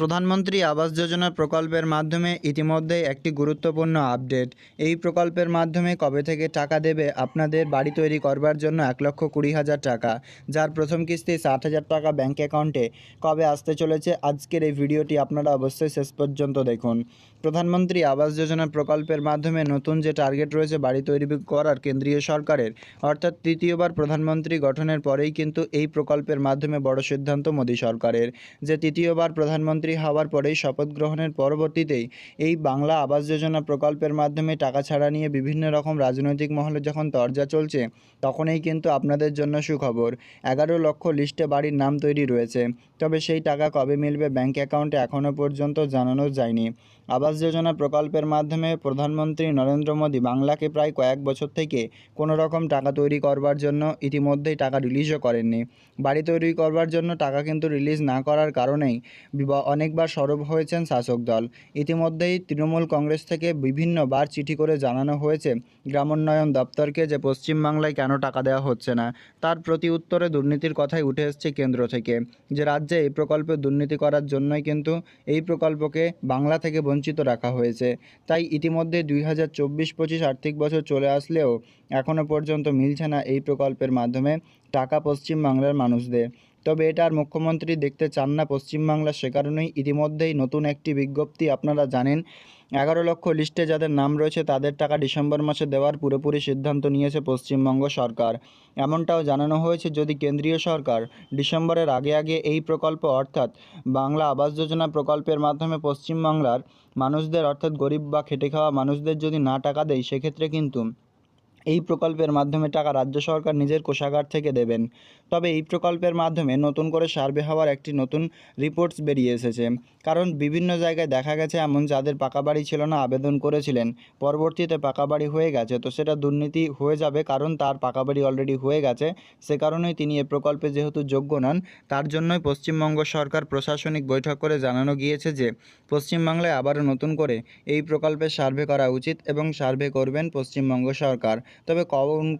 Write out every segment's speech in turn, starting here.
প্রধানমন্ত্রী আবাস যোজনা প্রকল্পের মাধ্যমে ইতিমধ্যেই একটি গুরুত্বপূর্ণ আপডেট। এই প্রকল্পের মাধ্যমে কবে থেকে টাকা দেবে আপনাদের বাড়ি তৈরি করবার জন্য এক লক্ষ কুড়ি হাজার টাকা, যার প্রথম কিস্তি ষাট হাজার টাকা ব্যাঙ্ক অ্যাকাউন্টে কবে আসতে চলেছে আজকের এই ভিডিওটি আপনারা অবশ্যই শেষ পর্যন্ত দেখুন। প্রধানমন্ত্রী আবাস যোজনা প্রকল্পের মাধ্যমে নতুন যে টার্গেট রয়েছে বাড়ি তৈরি করার কেন্দ্রীয় সরকারের, অর্থাৎ তৃতীয়বার প্রধানমন্ত্রী গঠনের পরেই কিন্তু এই প্রকল্পের মাধ্যমে বড় সিদ্ধান্ত মোদী সরকারের, যে তৃতীয়বার প্রধানমন্ত্রী হওয়ার পরেই শপথ গ্রহণের পরবর্তীতেই এই বাংলা আবাস যোজনা প্রকল্পের মাধ্যমে টাকা ছাড়া নিয়ে বিভিন্ন রকম রাজনৈতিক মহলে যখন তরজা চলছে, তখনই কিন্তু আপনাদের জন্য সুখবর। এগারো লক্ষ লিস্টে বাড়ির নাম তৈরি রয়েছে। তবে সেই টাকা কবে মিলবে ব্যাঙ্ক অ্যাকাউন্টে এখনও পর্যন্ত জানানো যায়নি। আবাস যোজনা প্রকল্পের মাধ্যমে প্রধানমন্ত্রী নরেন্দ্র মোদী বাংলাকে প্রায় কয়েক বছর থেকে কোনো রকম টাকা তৈরি করবার জন্য ইতিমধ্যেই টাকা রিলিজও করেননি। বাড়ি তৈরি করবার জন্য টাকা কিন্তু রিলিজ না করার কারণেই অনেকবার সরব হয়েছেন শাসক দল। ইতিমধ্যেই তৃণমূল কংগ্রেস থেকে বিভিন্নবার চিঠি করে জানানো হয়েছে গ্রামোন্নয়ন দপ্তরকে যে পশ্চিমবাংলায় কেন টাকা দেওয়া হচ্ছে না, তার প্রতি উত্তরে দুর্নীতির কথাই উঠে এসছে কেন্দ্র থেকে। যে রাজ্যে এই প্রকল্পে দুর্নীতি করার জন্যই কিন্তু এই প্রকল্পকে বাংলা থেকে বঞ্চিত রাখা হয়েছে। তাই ইতিমধ্যে দুই হাজার চব্বিশ পঁচিশ আর্থিক বছর চলে আসলেও এখনও পর্যন্ত মিলছে না এই প্রকল্পের মাধ্যমে টাকা পশ্চিমবাংলার মানুষদের। তবে এটা আর মুখ্যমন্ত্রী দেখতে চান না পশ্চিমবাংলা সে কারণেই। ইতিমধ্যেই নতুন একটি বিজ্ঞপ্তি আপনারা জানেন। এগারো লক্ষ লিস্টে যাদের নাম রয়েছে, তাদের টাকা ডিসেম্বর মাসে দেওয়ার পুরোপুরি সিদ্ধান্ত নিয়েছে পশ্চিমবঙ্গ সরকার। এমনটাও জানানো হয়েছে যদি কেন্দ্রীয় সরকার ডিসেম্বরের আগে আগে এই প্রকল্প, অর্থাৎ বাংলা আবাস যোজনা প্রকল্পের মাধ্যমে পশ্চিমবাংলার মানুষদের, অর্থাৎ গরিব বা খেটে খাওয়া মানুষদের যদি না টাকা দেয়, সেক্ষেত্রে কিন্তু এই প্রকল্পের মাধ্যমে টাকা রাজ্য সরকার নিজের কোষাগার থেকে দেবেন। তবে এই প্রকল্পের মাধ্যমে নতুন করে সার্ভে হওয়ার একটি নতুন রিপোর্টস বেরিয়ে এসেছে। কারণ বিভিন্ন জায়গায় দেখা গেছে এমন যাদের পাকা বাড়ি ছিল না, আবেদন করেছিলেন। পরবর্তীতে পাকা বাড়ি হয়ে গেছে, তো সেটা দুর্নীতি হয়ে যাবে কারণ তার পাকা বাড়ি অলরেডি হয়ে গেছে। সে কারণেই তিনি এ প্রকল্পে যেহেতু যোগ্য নন, তার জন্যই পশ্চিমবঙ্গ সরকার প্রশাসনিক বৈঠক করে জানানো গিয়েছে যে, পশ্চিমবাংলায় আবারও নতুন করে এই প্রকল্পের সার্ভে করা উচিত এবং সার্ভে করবেন পশ্চিমবঙ্গ সরকার। তবে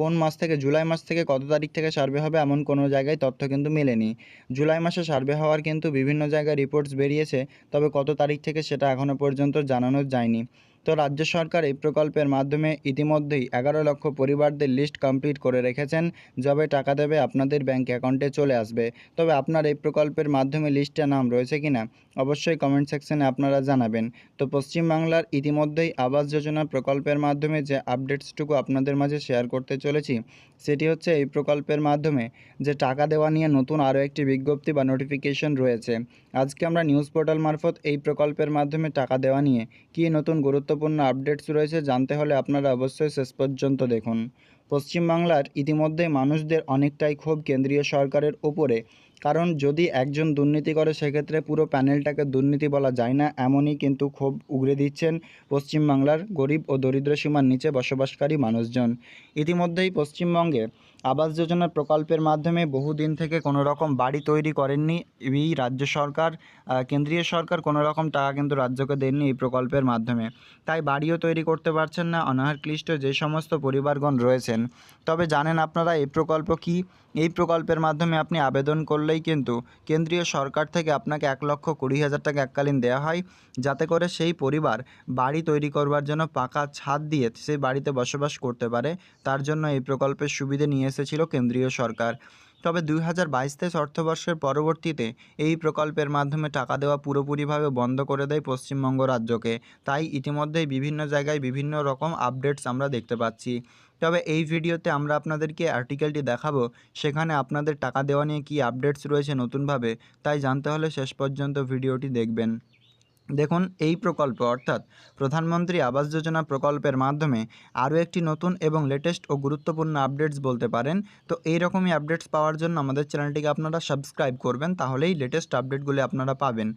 কোন মাস থেকে জুলাই মাস থেকে কত তারিখ থেকে সার্ভে হবে এমন কোনো জায়গায় তথ্য কিন্তু মেলেনি। জুলাই মাসে সার্ভে হওয়ার কিন্তু বিভিন্ন জায়গায় রিপোর্টস বেরিয়েছে, তবে কত তারিখ থেকে সেটা এখনও পর্যন্ত জানানো যায়নি। তো রাজ্য সরকার এই প্রকল্পের মাধ্যমে ইতিমধ্যেই এগারো লক্ষ পরিবারদের লিস্ট কমপ্লিট করে রেখেছেন, যবে টাকা দেবে আপনাদের ব্যাঙ্ক অ্যাকাউন্টে চলে আসবে। তবে আপনার এই প্রকল্পের মাধ্যমে লিস্টে নাম রয়েছে কি না অবশ্যই কমেন্ট সেকশনে আপনারা জানাবেন। তো পশ্চিমবাংলার ইতিমধ্যেই আবাস যোজনা প্রকল্পের মাধ্যমে যে আপডেটসটুকু আপনাদের মাঝে শেয়ার করতে চলেছি, সেটি হচ্ছে এই প্রকল্পের মাধ্যমে যে টাকা দেওয়া নিয়ে নতুন আরও একটি বিজ্ঞপ্তি বা নোটিফিকেশন রয়েছে। আজকে আমরা নিউজ পোর্টাল মারফত এই প্রকল্পের মাধ্যমে টাকা দেওয়া নিয়ে কী নতুন গুরুত্বপূর্ণ আপডেটস রয়েছে, জানতে হলে আপনারা অবশ্যই শেষ পর্যন্ত দেখুন। পশ্চিমবাংলার ইতিমধ্যেই মানুষদের অনেকটাই ক্ষোভ কেন্দ্রীয় সরকারের ওপরে। কারণ যদি একজন দুর্নীতি করে, সেক্ষেত্রে পুরো প্যানেলটাকে দুর্নীতি বলা যায় না, এমনই কিন্তু ক্ষোভ উগরে দিচ্ছেন পশ্চিমবাংলার গরিব ও দরিদ্র সীমার নিচে বসবাসকারী মানুষজন। ইতিমধ্যেই পশ্চিমবঙ্গে আবাস যোজনা প্রকল্পের মাধ্যমে বহুদিন থেকে কোনো রকম বাড়ি তৈরি করেননি এই রাজ্য সরকার কেন্দ্রীয় সরকার কোনো রকম টাকা কিন্তু রাজ্যকে দেননি এই প্রকল্পের মাধ্যমে। তাই বাড়িও তৈরি করতে পারছেন না অনাহার ক্লিষ্ট যে সমস্ত পরিবারগণ রয়েছেন। তবে জানেন আপনারা এই প্রকল্প কি? এই প্রকল্পের মাধ্যমে আপনি আবেদন করলেই কিন্তু কেন্দ্রীয় সরকার থেকে আপনাকে এক লক্ষ কুড়ি হাজার টাকা এককালীন দেওয়া হয়, যাতে করে সেই পরিবার বাড়ি তৈরি করবার জন্য পাকা ছাদ দিয়ে সেই বাড়িতে বসবাস করতে পারে। তার জন্য এই প্রকল্পের সুবিধে নিয়ে এসেছিল কেন্দ্রীয় সরকার। তবে দুই হাজার বাইশ তেইশ অর্থবর্ষের পরবর্তীতে এই প্রকল্পের মাধ্যমে টাকা দেওয়া পুরোপুরিভাবে বন্ধ করে দেয় পশ্চিমবঙ্গ রাজ্যকে। তাই ইতিমধ্যেই বিভিন্ন জায়গায় বিভিন্ন রকম আপডেটস আমরা দেখতে পাচ্ছি। তবে এই ভিডিওতে আমরা আপনাদেরকে আর্টিকেলটি দেখাবো, সেখানে আপনাদের টাকা দেওয়া নিয়ে কী আপডেটস রয়েছে নতুনভাবে, তাই জানতে হলে শেষ পর্যন্ত ভিডিওটি দেখবেন। দেখুন, এই প্রকল্প, অর্থাৎ প্রধানমন্ত্রী আবাস যোজনা প্রকল্পের মাধ্যমে আরও একটি নতুন এবং লেটেস্ট ও গুরুত্বপূর্ণ আপডেটস বলতে পারেন। তো এই রকমই আপডেটস পাওয়ার জন্য আমাদের চ্যানেলটিকে আপনারা সাবস্ক্রাইব করবেন, তাহলেই লেটেস্ট আপডেটগুলি আপনারা পাবেন।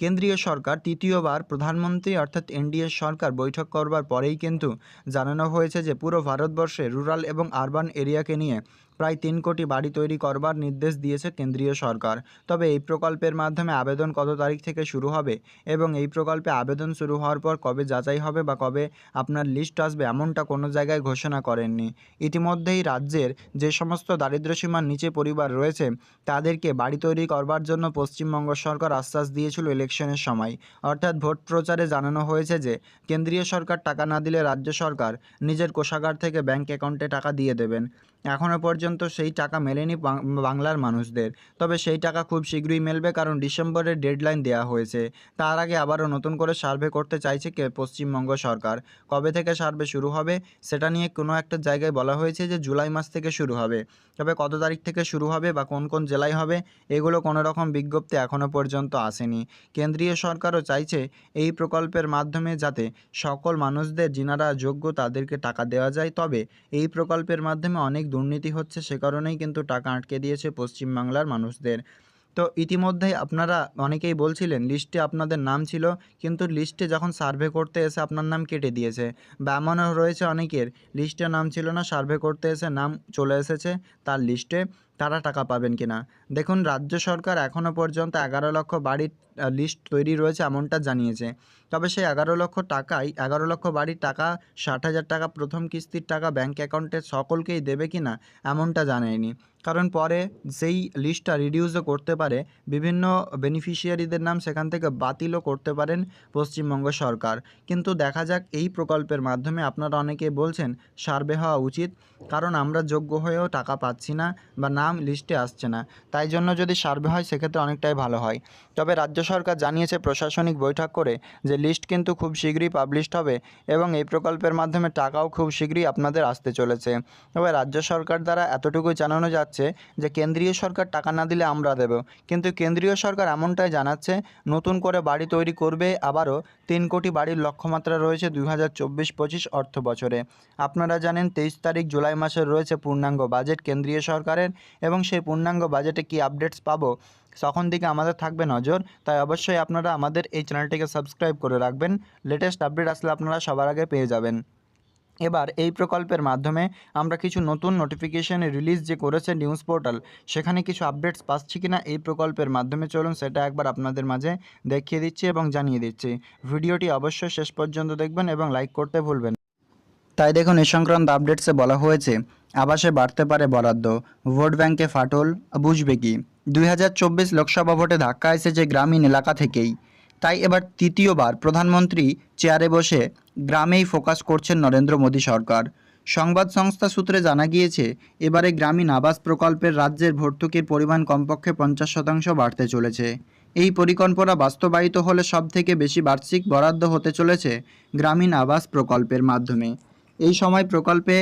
কেন্দ্রীয় সরকার তৃতীয়বার প্রধানমন্ত্রী, অর্থাৎ এনডিএ সরকার বৈঠক করবার পরেই কিন্তু জানানো হয়েছে যে পুরো ভারতবর্ষে রুরাল এবং আরবান এরিয়াকে নিয়ে প্রায় তিন কোটি বাড়ি তৈরি করবার নির্দেশ দিয়েছে কেন্দ্রীয় সরকার। তবে এই প্রকল্পের মাধ্যমে আবেদন কত তারিখ থেকে শুরু হবে এবং এই প্রকল্পে আবেদন শুরু হওয়ার পর কবে যাচাই হবে বা কবে আপনার লিস্ট আসবে এমনটা কোনো জায়গায় ঘোষণা করেননি। ইতিমধ্যেই রাজ্যের যে সমস্ত দারিদ্র্যসীমার নিচে পরিবার রয়েছে, তাদেরকে বাড়ি তৈরি করবার জন্য পশ্চিমবঙ্গ সরকার আশ্বাস দিয়েছিল ইলেকশনের সময়। অর্থাৎ ভোট প্রচারে জানানো হয়েছে যে, কেন্দ্রীয় সরকার টাকা না দিলে রাজ্য সরকার নিজের কোষাগার থেকে ব্যাংক অ্যাকাউন্টে টাকা দিয়ে দেবেন। এখনও পর্যন্ত সেই টাকা মেলেনি বাংলার মানুষদের। তবে সেই টাকা খুব শীঘ্রই মেলবে কারণ ডিসেম্বরের ডেডলাইন দেওয়া হয়েছে। তার আগে আবারও নতুন করে সার্ভে করতে চাইছে কে? পশ্চিমবঙ্গ সরকার। কবে থেকে সার্ভে শুরু হবে সেটা নিয়ে কোনো একটা জায়গায় বলা হয়েছে যে জুলাই মাস থেকে শুরু হবে। তবে কত তারিখ থেকে শুরু হবে বা কোন কোন জেলায় হবে এগুলো কোনো রকম বিজ্ঞপ্তি এখনও পর্যন্ত আসেনি। কেন্দ্রীয় সরকারও চাইছে এই প্রকল্পের মাধ্যমে যাতে সকল মানুষদের, যিনারা যোগ্য তাদেরকে টাকা দেওয়া যায়। তবে এই প্রকল্পের মাধ্যমে অনেক দুর্নীতি হচ্ছে সে কারণেই কিন্তু টাকা আটকে দিয়েছে পশ্চিমবাংলার মানুষদের। তো ইতিমধ্যেই আপনারা অনেকেই বলছিলেন, লিস্টে আপনাদের নাম ছিল, কিন্তু লিস্টে যখন সার্ভে করতে এসে আপনার নাম কেটে দিয়েছে বা এমনও রয়েছে অনেকের, লিস্টে নাম ছিল না, সার্ভে করতে এসে নাম চলে এসেছে তার লিস্টে। তারা টাকা পাবেন কিনা। দেখুন, রাজ্য সরকার এখনও পর্যন্ত এগারো লক্ষ বাড়ির লিস্ট তৈরি রয়েছে এমনটা জানিয়েছে। তবে সেই এগারো লক্ষ টাকায় এগারো লক্ষ বাড়ির টাকা, ষাট হাজার টাকা প্রথম কিস্তির টাকা ব্যাঙ্ক অ্যাকাউন্টে সকলকেই দেবে কি না এমনটা জানায়নি। কারণ পরে সেই লিস্টটা রিডিউসও করতে পারে, বিভিন্ন বেনিফিশিয়ারিদের নাম সেখান থেকে বাতিলও করতে পারেন পশ্চিমবঙ্গ সরকার। কিন্তু দেখা যাক এই প্রকল্পের মাধ্যমে আপনারা অনেকে বলছেন, সার্ভে হওয়া উচিত। কারণ আমরা যোগ্য হয়েও টাকা পাচ্ছি না বা নাম লিস্টে আসছে না। তাই জন্য যদি সার্ভে হয় সেক্ষেত্রে অনেকটাই ভালো হয়। তবে রাজ্য সরকার জানিয়েছে প্রশাসনিক বৈঠক করে যে লিস্ট কিন্তু খুব শীঘ্রই পাবলিশড হবে এবং এই প্রকল্পের মাধ্যমে টাকাও খুব শীঘ্রই আপনাদের আসতে চলেছে। তবে রাজ্য সরকার দ্বারা এতটুকুই জানানো যাচ্ছে যে কেন্দ্রীয় সরকার টাকা না দিলে আমরা দেব। কিন্তু কেন্দ্রীয় সরকার এমনটাই জানাচ্ছে, নতুন করে বাড়ি তৈরি করবে আবারও তিন কোটি বাড়ির লক্ষ্যমাত্রা রয়েছে দুই হাজার চব্বিশ পঁচিশ অর্থ বছরে। আপনারা জানেন তেইশ তারিখ জুলাই মাসের রয়েছে পূর্ণাঙ্গ বাজেট কেন্দ্রীয় সরকারের এবং সেই পূর্ণাঙ্গ বাজেটে কি আপডেটস পাবো তখন দিকে আমাদের থাকবে নজর, তাই অবশ্যই আপনারা আমাদের এই চ্যানেলটিকে সাবস্ক্রাইব করে রাখবেন। লেটেস্ট আপডেট আসলে আপনারা সবার আগে পেয়ে যাবেন। এবার এই প্রকল্পের মাধ্যমে আমরা কিছু নতুন নোটিফিকেশন রিলিজ যে করেছে নিউজ পোর্টাল সেখানে কিছু আপডেটস পাচ্ছি কি না এই প্রকল্পের মাধ্যমে চলুন সেটা একবার আপনাদের মাঝে দেখিয়ে দিচ্ছি এবং জানিয়ে দিচ্ছি। ভিডিওটি অবশ্যই শেষ পর্যন্ত দেখবেন এবং লাইক করতে ভুলবেন তাই দেখুন, এ সংক্রান্ত আপডেটসে বলা হয়েছে, আবাসে বাড়তে পারে বরাদ্দ। ভোট ব্যাংকে ফাটল, বুঝবে কি? দুই হাজার চব্বিশ লোকসভা ভোটে ধাক্কা এসেছে গ্রামীণ এলাকা থেকেই। তাই এবার তৃতীয়বার প্রধানমন্ত্রী চেয়ারে বসে গ্রামেই ফোকাস করছেন নরেন্দ্র মোদী সরকার। সংবাদ সংস্থা সূত্রে জানা গিয়েছে, এবারে গ্রামীণ আবাস প্রকল্পের রাজ্যের ভর্তুকির পরিমাণ কমপক্ষে পঞ্চাশ শতাংশ বাড়তে চলেছে। এই পরিকল্পনা বাস্তবায়িত হলে সবথেকে বেশি বার্ষিক বরাদ্দ হতে চলেছে গ্রামীণ আবাস প্রকল্পের মাধ্যমে। এই সময় প্রকল্পে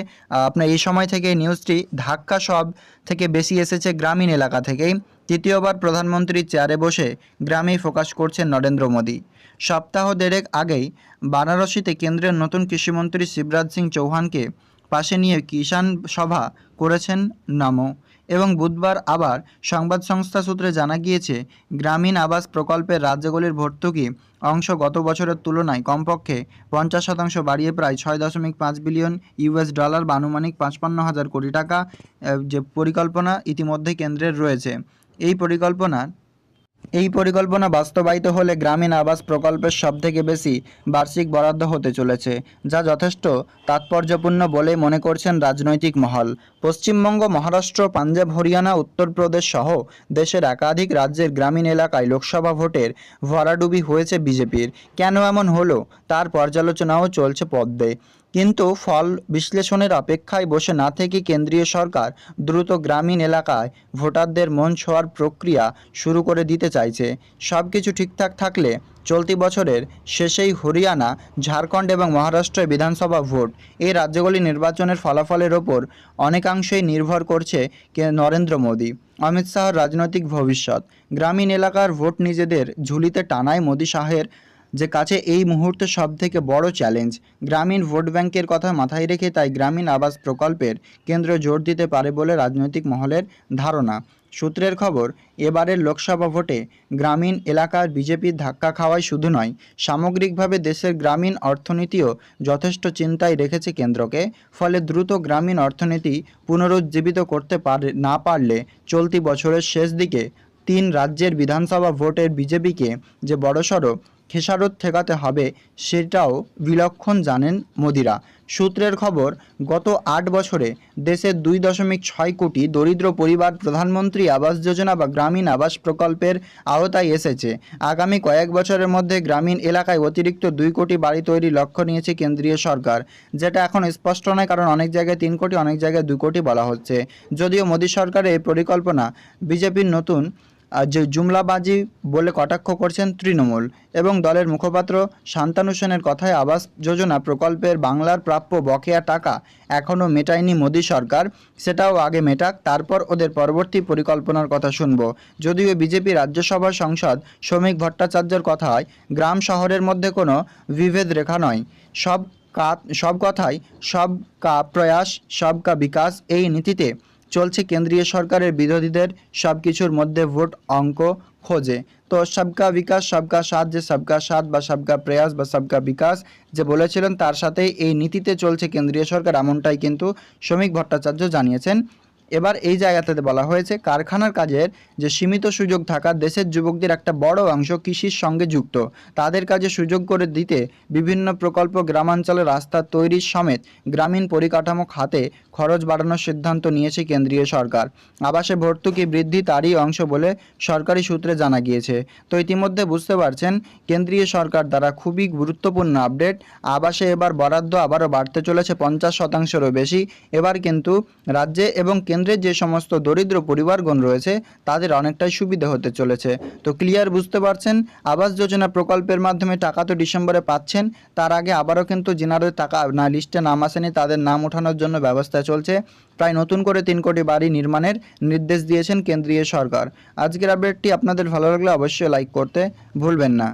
আপনার এই সময় থেকে নিউজটি ধাক্কা সব থেকে বেশি এসেছে গ্রামীণ এলাকা থেকেই তৃতীয়বার প্রধানমন্ত্রীর চেয়ারে বসে গ্রামেই ফোকাস করছেন নরেন্দ্র মোদী। সপ্তাহ দেড়েক আগেই বারাণসীতে কেন্দ্রের নতুন কৃষিমন্ত্রী শিবরাজ সিং চৌহানকে পাশে নিয়ে কিষাণ সভা করেছেন নামো। এবং বুধবার আবার সংবাদ সংস্থা সূত্রে জানা গিয়েছে, গ্রামীণ আবাস প্রকল্পের রাজ্যগুলির ভর্তুকি অংশ গত বছরের তুলনায় কমপক্ষে পঞ্চাশ শতাংশ বাড়িয়ে প্রায় ছয় দশমিক পাঁচ বিলিয়ন ইউএস ডলার বা আনুমানিক পাঁচপান্ন হাজার কোটি টাকা যে পরিকল্পনা ইতিমধ্যে কেন্দ্রের রয়েছে। এই পরিকল্পনা এই পরিকল্পনা বাস্তবায়িত হলে গ্রামীণ আবাস প্রকল্পের সবথেকে বেশি বার্ষিক বরাদ্দ হতে চলেছে, যা যথেষ্ট তাৎপর্যপূর্ণ বলে মনে করছেন রাজনৈতিক মহল। পশ্চিমবঙ্গ, মহারাষ্ট্র, পাঞ্জাব, হরিয়ানা, উত্তরপ্রদেশ সহ দেশের একাধিক রাজ্যের গ্রামীণ এলাকায় লোকসভা ভোটের ভরাডুবি হয়েছে বিজেপির। কেন এমন হলো, তার পর্যালোচনাও চলছে পদ্মে। কিন্তু ফল বিশ্লেষণের অপেক্ষায় বসে না থেকে কেন্দ্রীয় সরকার দ্রুত গ্রামীণ এলাকায় ভোটারদের মন ছোঁয়ার প্রক্রিয়া শুরু করে দিতে চাইছে। সব কিছু ঠিকঠাক থাকলে চলতি বছরের শেষেই হরিয়ানা, ঝাড়খণ্ড এবং মহারাষ্ট্রে বিধানসভা ভোট এই রাজ্যগুলি নির্বাচনের ফলাফলের ওপর অনেকাংশেই নির্ভর করছে নরেন্দ্র মোদী। অমিত শাহর রাজনৈতিক ভবিষ্যৎ। গ্রামীণ এলাকার ভোট নিজেদের ঝুলিতে টানায় মোদী শাহের যে কাছে এই মুহূর্তে সব থেকে বড় চ্যালেঞ্জ গ্রামীণ ভোট ব্যাংকের কথা মাথায় রেখে তাই গ্রামীণ আবাস প্রকল্পের কেন্দ্র জোর দিতে পারে বলে রাজনৈতিক মহলের ধারণা। সূত্রের খবর, এবারের লোকসভা ভোটে গ্রামীণ এলাকার বিজেপির ধাক্কা খাওয়াই শুধু নয়, সামগ্রিকভাবে দেশের গ্রামীণ অর্থনীতিও যথেষ্ট চিন্তায় রেখেছে কেন্দ্রকে, ফলে দ্রুত গ্রামীণ অর্থনীতি পুনরুজ্জীবিত করতে পারে, না পারলে চলতি বছরের শেষ দিকে তিন রাজ্যের বিধানসভা ভোটের বিজেপিকে যে বড়সড় খেসারত ঠেকাতে হবে সেটাও বিলক্ষণ জানেন মোদিরা। সূত্রের খবর, গত আট বছরে দেশের দুই দশমিক ছয় কোটি দরিদ্র পরিবার প্রধানমন্ত্রী আবাস যোজনা বা গ্রামীণ আবাস প্রকল্পের আওতায় এসেছে। আগামী কয়েক বছরের মধ্যে গ্রামীণ এলাকায় অতিরিক্ত দুই কোটি বাড়ি তৈরির লক্ষ্য নিয়েছে কেন্দ্রীয় সরকার। যেটা এখন স্পষ্ট নয়, কারণ অনেক জায়গায় তিন কোটি, অনেক জায়গায় দুই কোটি বলা হচ্ছে। যদিও মোদী সরকারের এই পরিকল্পনা বিজেপির নতুন জুমলাবাজি বলে কটাক্ষ করছেন তৃণমূল এবং দলের মুখপাত্র শান্তানু সেনের কথায় আবাস যোজনা প্রকল্পের বাংলার প্রাপ্য বকেয়া টাকা এখনও মেটায়নি মোদী সরকার। সেটাও আগে মেটাক, তারপর ওদের পরবর্তী পরিকল্পনার কথা শুনব। যদিও বিজেপি রাজ্যসভার সংসদ শ্রমিক ভট্টাচার্যের কথায় গ্রাম শহরের মধ্যে কোনো বিভেদ রেখা নয়। সব কা, সব কথাই সব কা প্রয়াস, সব কা বিকাশ এই নীতিতে চলছে কেন্দ্রীয় সরকারের বিরোধীদের সব কিছুর মধ্যে ভোট অঙ্ক খোঁজে। তো সবকা বিকাশ, সবকা সাথ যে সবকা সাথ বা সবকা প্রয়াস বা সবকা বিকাশ যে বলেছিলেন, তার সাথে এই নীতিতে চলছে কেন্দ্রীয় সরকার, এমনটাই কিন্তু শ্রমিক ভট্টাচার্য জানিয়েছেন। এবার এই জায়গাটাতে বলা হয়েছে, কারখানার কাজের যে সীমিত সুযোগ থাকা দেশের যুবকদের একটা বড় অংশ কৃষির সঙ্গে যুক্ত। তাদের কাজে সুযোগ করে দিতে বিভিন্ন প্রকল্প, গ্রামাঞ্চলে রাস্তা তৈরির সমেত গ্রামীণ পরিকাঠামো খাতে খরচ বাড়ানোর সিদ্ধান্ত নিয়েছে কেন্দ্রীয় সরকার। আবাসে ভর্তুকি বৃদ্ধি তারই অংশ বলে সরকারি সূত্রে জানা গিয়েছে। তো ইতিমধ্যে বুঝতে পারছেন, কেন্দ্রীয় সরকার দ্বারা খুবই গুরুত্বপূর্ণ আপডেট। আবাসে এবার বরাদ্দ আবারও বাড়তে চলেছে পঞ্চাশ শতাংশেরও বেশি। এবার কিন্তু রাজ্যে এবং কেন্দ্রের যে সমস্ত দরিদ্র পরিবারগণ রয়েছে, তাদের অনেকটাই সুবিধা হতে চলেছে। তো ক্লিয়ার বুঝতে পারছেন? আবাস যোজনা প্রকল্পের মাধ্যমে টাকা তো ডিসেম্বরে পাচ্ছেন, তার আগে আবারও কিন্তু যেনাদের টাকা না, লিস্টে নাম আসেনি, তাদের নাম ওঠানোর জন্য ব্যবস্থা চলছে। প্রায় নতুন করে তিন কোটি বাড়ি নির্মাণের নির্দেশ দিয়েছেন কেন্দ্রীয় সরকার। আজকের আপডেটটি আপনাদের ভালো লাগলে অবশ্যই লাইক করতে ভুলবেন না।